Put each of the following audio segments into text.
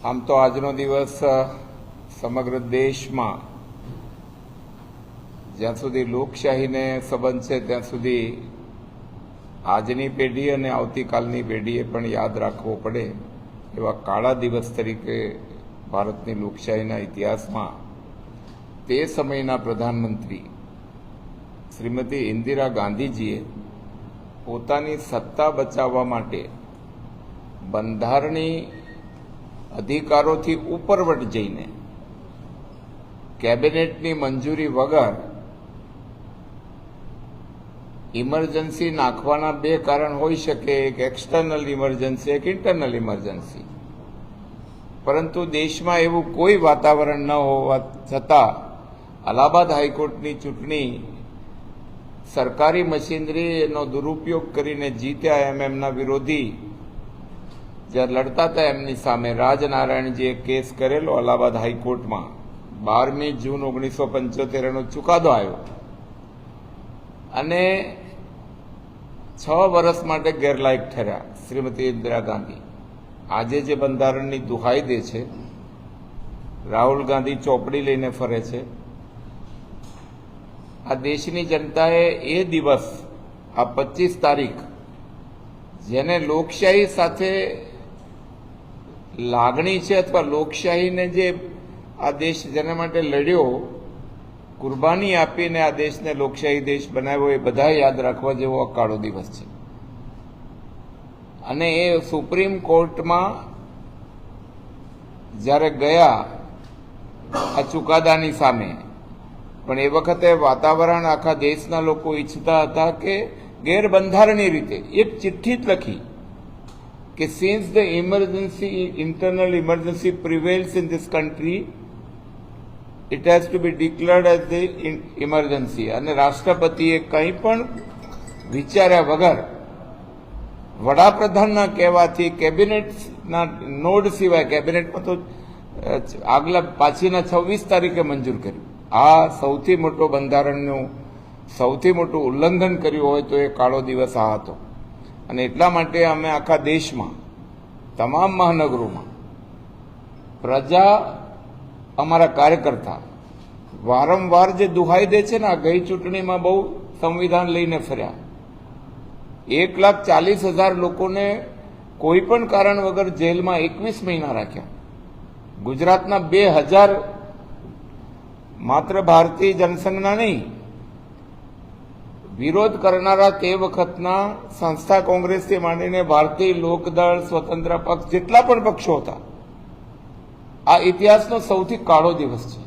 આમ તો આજનો દિવસ સમગ્ર દેશમાં જ્યાં સુધી લોકશાહીને સંબંધ છે, ત્યાં સુધી આજની પેઢી અને આવતીકાલની પેઢીએ પણ યાદ રાખવો પડે એવા કાળા દિવસ તરીકે ભારતની લોકશાહીના ઇતિહાસમાં તે સમયના પ્રધાનમંત્રી શ્રીમતી ઇન્દિરા ગાંધીજીએ પોતાની સત્તા બચાવવા માટે બંધારણી અધિકારોથી ઉપરવટ જઈને કેબિનેટની મંજૂરી વગર ઇમરજન્સી નાખવાના બે કારણ હોઈ શકે, એક એક્સટર્નલ ઇમરજન્સી એક ઇન્ટરનલ ઇમરજન્સી પરંતુ દેશમાં એવું કોઈ વાતાવરણ ન હોવા છતાં અલ્હાબાદ હાઈકોર્ટની ચૂંટણી સરકારી મશીનરીનો દુરુપયોગ કરીને જીત્યા એમ એમના વિરોધી જ્યારે લડતા હતા, એમની સામે રાજનારાયણજીએ કેસ કરેલો અલ્હાબાદ હાઈકોર્ટમાં. બારમી જૂન ઓગણીસો પંચોતેરનો ચુકાદો આવ્યો. અને છ વર્ષ માટે ગેરલાયક ઠર્યા શ્રીમતી ઇન્દિરા ગાંધી. આજે જે બંધારણની દુહાઈ દે છે, રાહુલ ગાંધી ચોપડી લઈને ફરે છે. આ દેશની જનતાએ એ દિવસ, આ પચીસ તારીખ, જેને લોકશાહી સાથે લાગણી છે અથવા લોકશાહીને જે આ દેશ જેના માટે લડ્યો, કુરબાની આપીને આ દેશને લોકશાહી દેશ બનાવ્યો, એ બધા યાદ રાખવા જેવો આ કાળો દિવસ છે. અને એ સુપ્રીમ કોર્ટમાં જ્યારે ગયા આ ચુકાદાની સામે, પણ એ વખતે વાતાવરણ આખા દેશના લોકો ઈચ્છતા હતા કે ગેરબંધારણીય રીતે એક ચિઠ્ઠી જ લખી કે since the emergency internal emergency prevails in this country it has to be declared as the emergency અને રાષ્ટ્રપતિએ કંઈ પણ વિચાર્યા વગર વડાપ્રધાનના કહેવાથી કેબિનેટના નોડ સિવાય, કેબિનેટમાં તો આગલા પાછીના છવ્વીસ તારીખે મંજૂર કર્યું. આ સૌથી મોટો બંધારણનું, સૌથી મોટું ઉલ્લંઘન કર્યું હોય તો એ કાળો દિવસ આ હતો. અને એટલા માટે અમે આખા દેશમાં તમામ મહાનગરોમાં. પ્રજા અમારા કાર્યકર્તા. વારંવાર જે દુહાઈ દે છે ને, આ ગઈ ચૂંટણીમાં બહુ સંવિધાન લઈને ફર્યા. એક લાખ ચાલીસ હજાર લોકોને કોઈ પણ કારણ વગર જેલમાં એકવીસ મહિના રાખ્યા. ગુજરાતના બે હજાર માત્ર ભારતીય જનસંઘના નહીં વિરોધ કરનારા તે વખતના સંસ્થા કોંગ્રેસથી માંડીને ભારતીય લોકદળ, સ્વતંત્ર પક્ષ, જેટલા પણ પક્ષો હતા, આ ઇતિહાસનો સૌથી કાળો દિવસ છે.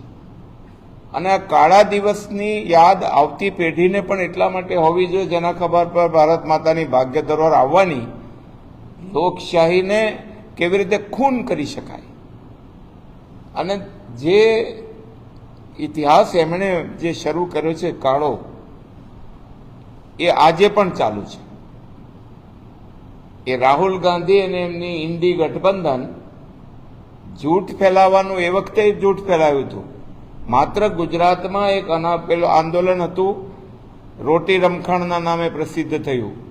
અને આ કાળા દિવસની યાદ આવતી પેઢીને પણ એટલા માટે હોવી જોઈએ જેના ખબર પર ભારત માતાની ભાગ્ય ધરોહર આવવાની લોકશાહીને કેવી રીતે ખૂન કરી શકાય. અને જે ઇતિહાસ એમણે જે શરૂ કર્યો છે કાળો એ આજે પણ ચાલુ છે. એ રાહુલ ગાંધી અને એમની ઇન્ડી ગઠબંધન જૂઠ ફેલાવવાનું, એ વખતે જૂઠ ફેલાવ્યું હતું. માત્ર ગુજરાતમાં એક અના પેલું આંદોલન હતું, રોટી રમખાણના નામે પ્રસિદ્ધ થયું.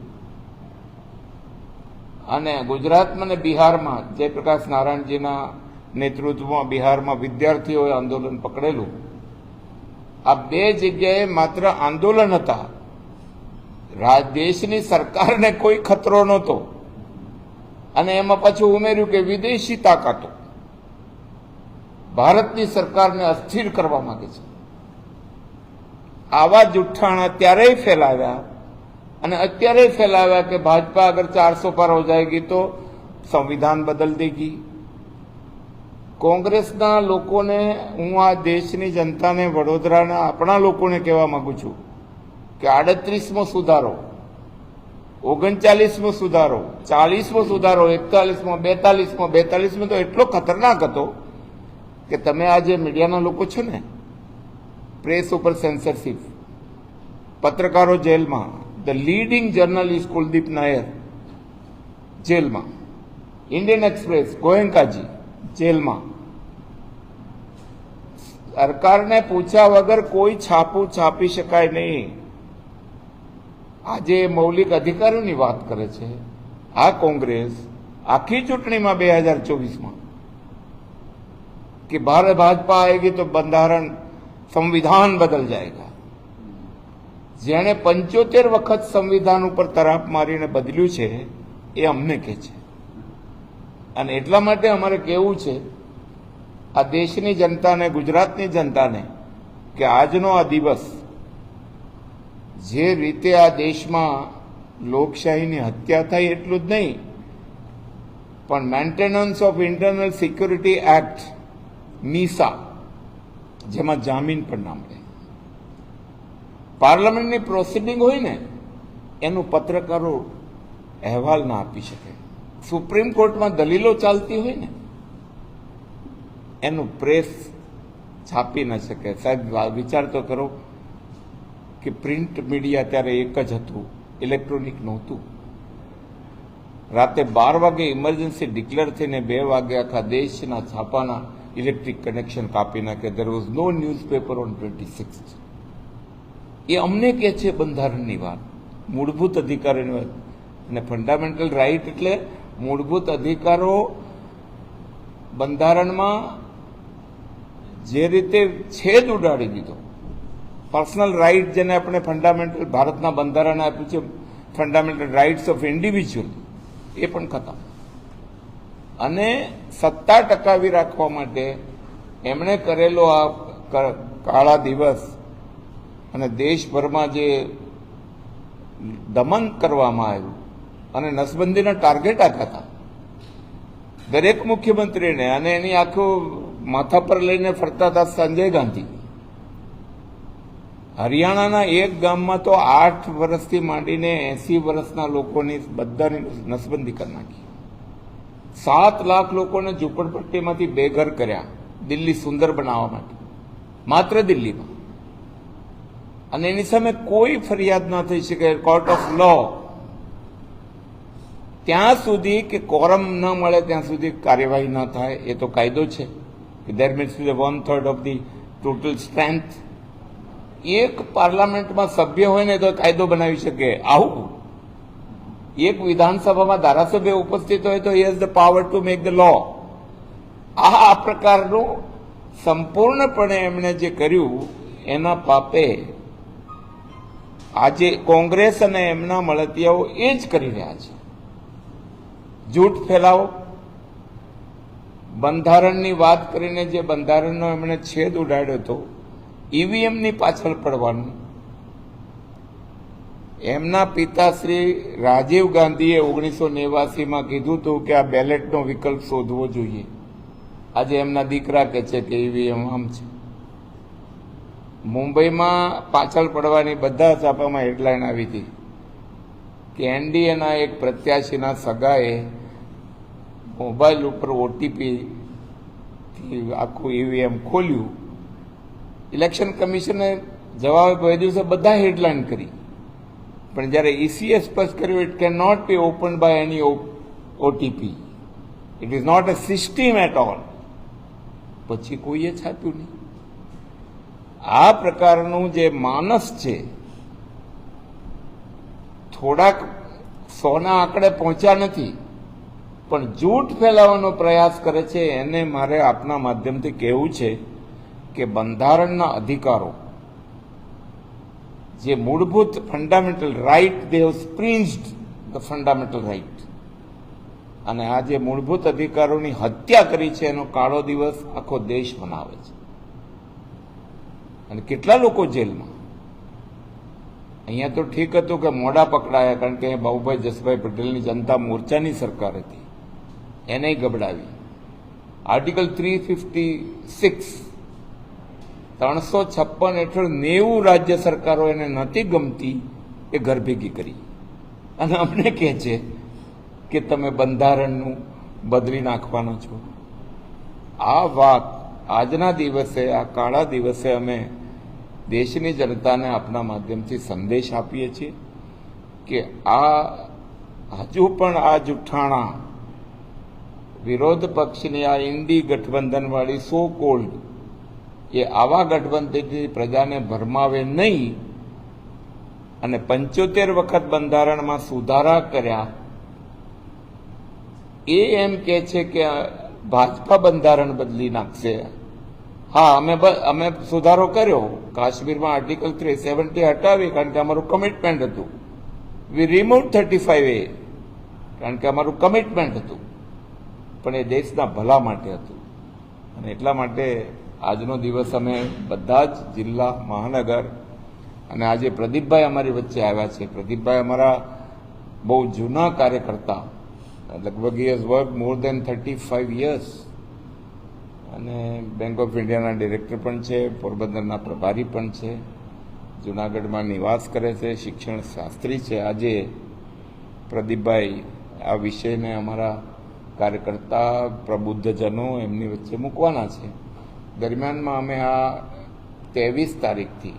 અને ગુજરાતમાં અને બિહારમાં જયપ્રકાશ નારાયણજીના નેતૃત્વમાં બિહારમાં વિદ્યાર્થીઓએ આંદોલન પકડેલું. આ બે જગ્યાએ માત્ર આંદોલન હતા. દેશની સરકારને કોઈ ખતરો નહોતો. અને એમાં પાછું ઉમેર્યું કે વિદેશી તાકાતો ભારતની સરકારને અસ્થિર કરવા માંગે છે. આવા જુઠ્ઠાણા ત્યારેય ફેલાવ્યા અને અત્યારે ફેલાવ્યા કે ભાજપા અગર ચારસો પાર હો જાયગી તો સંવિધાન બદલ દેગી. કોંગ્રેસના લોકોને હું આ દેશની જનતાને વડોદરાના આપણા લોકોને કહેવા માંગુ છું કે આડત્રીસમો સુધારો, ઓગણચાલીસમો સુધારો, ચાલીસમો સુધારો, એકતાલીસમો, બેતાલીસમો બેતાલીસમો તો એટલો ખતરનાક હતો કે તમે આ જે મીડિયાના લોકો છો ને, પ્રેસ ઉપર સેન્સરશીપ, પત્રકારો જેલમાં, the leading journalist Kuldip Nayar જેલમાં, ઇન્ડિયન એક્સપ્રેસ, ગોયંકાજી જેલમાં. સરકારને પૂછ્યા વગર કોઈ છાપું છાપી શકાય નહીં. આજે મૌલિક અધિકારોની વાત કરે છે, આ કોંગ્રેસ આખી ચૂંટણીમાં બે હજાર ચોવીસમાં કે ભારત ભાજપા આએગી તો બંધારણ સંવિધાન બદલ જાયગા. જેણે પંચોતેર વખત સંવિધાન ઉપર તરાપ મારીને બદલ્યું છે, એ અમને કહે છે. અને એટલા માટે અમારે કેવું છે, આ દેશની જનતાને, ગુજરાતની જનતાને, કે આજનો આ દિવસ જે રીતે આ દેશમાં લોકશાહીની હત્યા થઈ એટલું જ નહીં, પણ maintenance of internal security act, MISA, જેમાં જામીન પણ ના મળે. પાર્લામેન્ટની પ્રોસિડિંગ હોય ને, એનું પત્રકારો અહેવાલ ના આપી શકે. સુપ્રીમ કોર્ટમાં દલીલો ચાલતી હોય ને, એનું પ્રેસ છાપી ન શકે. સાહેબ વિચાર તો કરો. કે પ્રિન્ટ મીડિયા ત્યારે એક જ હતું, ઇલેક્ટ્રોનિક નહોતું. રાતે બાર વાગે ઇમરજન્સી ડિક્લેર થઈને બે વાગે આખા દેશના છાપાના ઇલેક્ટ્રિક કનેક્શન કાપી નાખે. There was no newspaper on twenty six એ અમને કહે છે બંધારણની વાત. મૂળભૂત અધિકારોની વાત અને ફંડામેન્ટલ રાઇટ એટલે મૂળભૂત અધિકારો બંધારણમાં જે રીતે છેદ ઉડાડી દીધો. પર્સનલ રાઇટ જેને આપણે ફંડામેન્ટલ ભારતના બંધારણે આપ્યું છે ફંડામેન્ટલ રાઇટ્સ ઓફ ઇન્ડિવિજ્યુઅલ એ પણ ખતમ. અને સત્તા ટકાવી રાખવા માટે એમણે કરેલો આ કાળા દિવસ અને દેશભરમાં જે દમન કરવામાં આવ્યું અને નસબંધીના ટાર્ગેટ આપ્યા હતા. દરેક મુખ્યમંત્રીને અને એની આખું માથા પર લઈને ફરતા હતા સંજય ગાંધી. હરિયાણાના એક ગામમાં તો આઠ વર્ષથી માંડીને એસી વર્ષના લોકોની બધાની નસબંધી કરી નાખી. સાત લાખ લોકોને ઝૂંપડપટ્ટીમાંથી બેઘર કર્યા, દિલ્હી સુંદર બનાવવા માટે. માત્ર દિલ્હીમાં. અને એની સામે કોઈ ફરિયાદ ન થઈ શકે કોર્ટ ઓફ લો ત્યાં સુધી કે કોરમ ન મળે, ત્યાં સુધી કાર્યવાહી ન થાય, એ તો કાયદો છે. કે there means one third of the total strength એક પાર્લામેન્ટમાં સભ્ય હોય ને તો કાયદો બનાવી શકે. આવું? એક વિધાનસભામાં ધારાસભ્ય ઉપસ્થિત હોય તો has the power to make the law આ પ્રકારનું સંપૂર્ણપણે એમણે જે કર્યું, એના પાપે આજે કોંગ્રેસ અને એમના મળતિયાઓ એ જ કરી રહ્યા છે. જૂઠ ફેલાવો. બંધારણની વાત કરીને જે બંધારણનો એમણે છેદ ઉડાડ્યો હતો ઈવીએમની પાછળ પડવાનું. એમના પિતાશ્રી રાજીવ ગાંધીએ ઓગણીસો નેવાસીમાં કીધું હતું કે આ બેલેટનો વિકલ્પ શોધવો જોઈએ. આજે એમના દીકરા કે છે કે ઈવીએમ આમ છે. મુંબઈમાં પાછળ પડવાની બધા છાપામાં હેડલાઇન આવી હતી કે એનડીએના એક પ્રત્યાશીના સગાએ મોબાઈલ ઉપર ઓટીપી આખું ઈવીએમ ખોલ્યું. ઇલેક્શન કમિશને જવાબ બે દિવસે બધા હેડલાઇન કરી. પણ જ્યારે ઈસીએ સ્પષ્ટ કર્યું it can not be open by any OTP it is not a system at all પછી કોઈએ છાપ્યું નહીં. આ પ્રકારનું જે માનસ છે, થોડાક સોના આંકડે પહોંચ્યા નથી, પણ જૂઠ ફેલાવવાનો પ્રયાસ કરે છે, એને મારે આપના માધ્યમથી કહેવું છે કે બંધારણના અધિકારો, જે મૂળભૂત fundamental right they have suspended the fundamental right અને આ જે મૂળભૂત અધિકારોની હત્યા કરી છે, એનો કાળો દિવસ આખો દેશ મનાવે છે. અને કેટલા લોકો જેલમાં? અહીંયા તો ઠીક હતું કે મોડા પકડાયા, કારણ કે બાબુભાઈ જસભાઈ પટેલની જનતા મોરચાની સરકાર હતી. એને ગબડાવી. આર્ટિકલ થ્રી ફિફ્ટી સિક્સ ત્રણસો છપ્પન હેઠળ નેવું રાજ્ય સરકારો એને નથી ગમતી, એ ઘર ભેગી કરી. અને અમને કહે છે કે તમે બંધારણનું બદલી નાખવાનો છો. આ વાત આજના દિવસે, આ કાળા દિવસે અમે દેશની જનતાને આપના માધ્યમથી સંદેશ આપીએ છીએ કે આ હજુ પણ આ જુઠ્ઠાણા વિરોધ પક્ષની આ ઇન્ડી ગઠબંધનવાળી સો કોલ્ડ એ આવા ગઠબંધનથી પ્રજાને ભરમાવે નહીં અને પંચોતેર વખત બંધારણમાં સુધારા કર્યા, એ એમ કે છે કે ભાજપા બંધારણ બદલી નાખશે. હા, અમે અમે સુધારો કર્યો. કાશ્મીરમાં આર્ટિકલ થ્રી સેવન્ટી હટાવી, કારણ કે અમારું કમિટમેન્ટ હતું. વી રિમૂવ થર્ટી ફાઈવ એ કારણ કે અમારું કમિટમેન્ટ હતું. પણ એ દેશના ભલા માટે હતું. અને એટલા માટે આજનો દિવસ અમે બધા જ જિલ્લા, મહાનગર અને આજે પ્રદીપભાઈ અમારી વચ્ચે આવ્યા છે. પ્રદીપભાઈ અમારા બહુ જૂના કાર્યકર્તા, લગભગ years work more than thirty five years અને બેંક ઓફ ઇન્ડિયાના ડિરેક્ટર પણ છે, પોરબંદરના પ્રભારી પણ છે, જુનાગઢમાં નિવાસ કરે છે, શિક્ષણ શાસ્ત્રી છે. આજે પ્રદીપભાઈ આ વિષયને અમારા કાર્યકર્તા, પ્રબુદ્ધજનો એમની વચ્ચે મૂકવાના છે. દરમિયાનમાં અમે આ ત્રેવીસ તારીખથી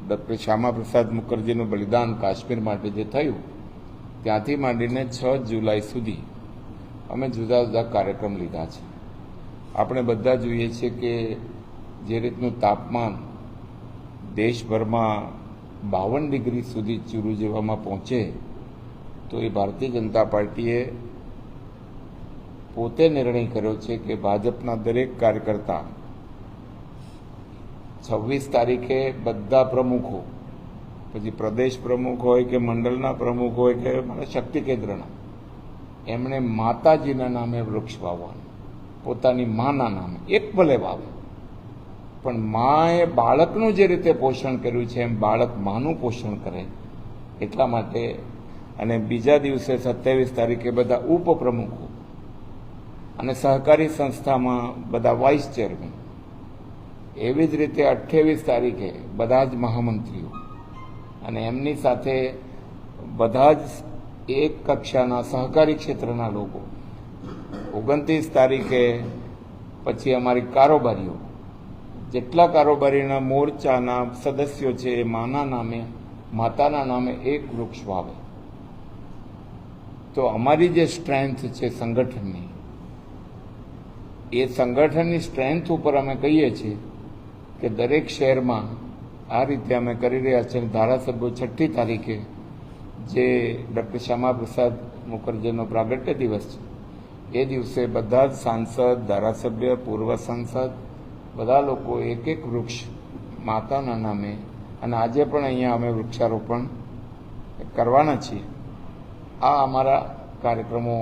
ડૉક્ટર શ્યામા પ્રસાદ મુખર્જીનું બલિદાન કાશ્મીર માટે જે થયું, ત્યાંથી માંડીને છ જુલાઈ સુધી અમે જુદા જુદા કાર્યક્રમ લીધા છે. આપણે બધા જોઈએ છીએ કે જે રીતનું તાપમાન દેશભરમાં બાવન ડિગ્રી સુધી ચીરું જેવામાં પહોંચે, તો એ ભારતીય જનતા પાર્ટીએ પોતે નિર્ણય કર્યો છે કે ભાજપના દરેક કાર્યકર્તા છવ્વીસ તારીખે બધા પ્રમુખો પછી પ્રદેશ પ્રમુખ હોય કે મંડળના પ્રમુખ હોય કે મારા શક્તિ કેન્દ્રના. એમણે માતાજીના નામે વૃક્ષ વાવવાનું. પોતાની માના નામે. એક ભલે વાવે. પણ માએ બાળકનું જે રીતે પોષણ કર્યું છે, એમ બાળક માનું પોષણ કરે. એટલા માટે અને બીજા દિવસે સત્યાવીસ તારીખે બધા ઉપપ્રમુખો અને સહકારી સંસ્થામાં બધા વાઇસ ચેરમેન એવી જ રીતે અઠ્યાવીસ તારીખે બધા જ મહામંત્રીઓ અને એમની સાથે બધા જ એક કક્ષાના સહકારી ક્ષેત્રના લોકો. ઓગણત્રીસ તારીખે પછી અમારી કારોબારીઓ. જેટલા કારોબારીના મોરચાના સદસ્યો છે એ માના નામે, માતાના નામે એક વૃક્ષ વાવે. તો અમારી જે સ્ટ્રેન્થ છે સંગઠનની, એ સંગઠનની સ્ટ્રેન્થ ઉપર અમે કહીએ છીએ કે દરેક શહેરમાં આ રીતે અમે કરી રહ્યા છીએ. ધારાસભ્યો છઠ્ઠી તારીખે જે ડૉક્ટર શ્યામાપ્રસાદ મુખર્જીનો પ્રાગટ્ય દિવસ છે, એ દિવસે બધા જ સાંસદ, ધારાસભ્ય, પૂર્વ સાંસદ, બધા લોકો એક એક વૃક્ષ માતાના નામે, અને આજે પણ અહીંયા અમે વૃક્ષારોપણ કરવાના છીએ. આ અમારા કાર્યક્રમો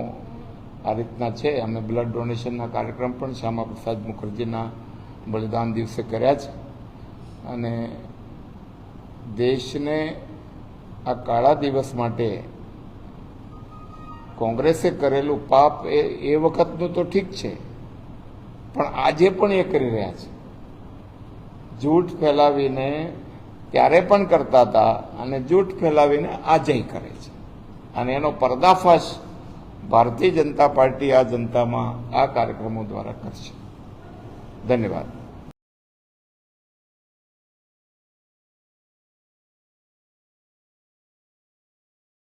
આ રીતના છે. અમે બ્લડ ડોનેશનના કાર્યક્રમ પણ શ્યામાપ્રસાદ મુખર્જીના બલિદાન દિવસે કર્યા છે. અને દેશને આ કાળા દિવસ માટે કોંગ્રેસે કરેલું પાપ એ એ વખતનું તો ઠીક છે. પણ આજે પણ એ કરી રહ્યા છે. જૂઠ ફેલાવીને ત્યારે પણ કરતા હતા અને જૂઠ ફેલાવીને આજે કરે છે. અને એનો પર્દાફાશ ભારતીય જનતા પાર્ટી આ જનતામાં આ કાર્યક્રમો દ્વારા કરશે. ધન્યવાદ.